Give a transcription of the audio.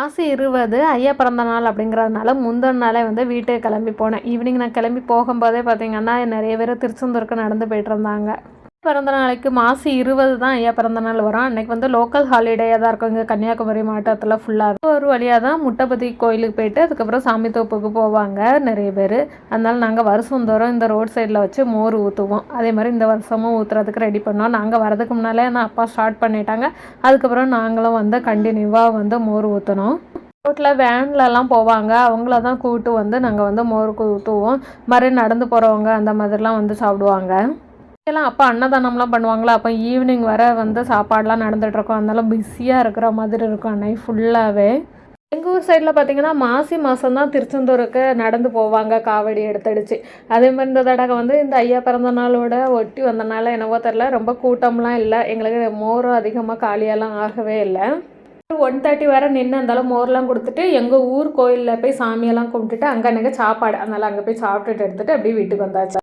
மாசி இருபது ஐயா பிறந்த நாள் அப்படிங்கிறதுனால முந்தின நாளே வந்து வீட்டுக்கு கிளம்பி போனேன். ஈவினிங் நான் கிளம்பி போகும்போதே பார்த்தீங்கன்னா நிறைய பேர் திருச்செந்தூருக்கு நடந்து போயிட்டு இருந்தாங்க. பிறந்த நாளைக்கு மாசி இருபது தான் ஐயா பிறந்த நாள் வரும். அன்னைக்கு வந்து லோக்கல் ஹாலிடேயாக தான் இருக்கும். இங்கே கன்னியாகுமரி மாவட்டத்தில் ஃபுல்லாக ஒரு வழியாக தான் முட்டைப்பதி கோயிலுக்கு போயிட்டு அதுக்கப்புறம் சாமி தோப்புக்கு போவாங்க நிறைய பேர். அதனால நாங்கள் வருஷம் தோறும் இந்த ரோட் சைடில் வச்சு மோர் ஊற்றுவோம் அதே மாதிரி இந்த வருஷமும் ஊற்றுறதுக்கு ரெடி பண்ணோம். நாங்கள் வரதுக்கு முன்னாலே நான் அப்பா ஸ்டார்ட் பண்ணிட்டாங்க. அதுக்கப்புறம் நாங்களும் வந்து கண்டினியூவாக வந்து மோர் ஊற்றினோம் ரோட்டில் வேன்லலாம் போவாங்க. அவங்கள தான் கூப்பிட்டு வந்து நாங்கள் வந்து மோருக்கு ஊற்றுவோம் மாதிரி நடந்து போகிறவங்க அந்த மாதிரிலாம் வந்து சாப்பிடுவாங்க. எல்லாம் அப்போ அன்னதானம்லாம் பண்ணுவாங்களா? அப்போ ஈவினிங் வர வந்து சாப்பாடெலாம் நடந்துகிட்ருக்கோம் அதனால பிஸியாக இருக்கிற மாதிரி இருக்கும் அன்னைக்கு ஃபுல்லாகவே எங்கள் ஊர் சைடில் பார்த்தீங்கன்னா மாசி மாதம் தான் திருச்செந்தூருக்கு நடந்து போவாங்க காவடி எடுத்தடிச்சு. அதே மாதிரி இந்த தடவை வந்து இந்த ஐயா பிறந்த நாளோட ஒட்டி வந்தனால என்னவோ தெரில ரொம்ப கூட்டம்லாம் இல்லை. எங்களுக்கு மோரும் அதிகமாக காலியெல்லாம் ஆகவே இல்லை. ஒன் தேர்ட்டி வரை நின்று அந்தாலும் மோர்லாம் கொடுத்துட்டு எங்கள் ஊர் கோயிலில் போய் சாமியெல்லாம் கும்பிட்டுட்டு அங்கே அன்றைக்கி சாப்பாடு. அதனால் அங்கே போய் சாப்பிட்டுட்டு எடுத்துகிட்டு அப்படியே வீட்டுக்கு வந்தாச்சு.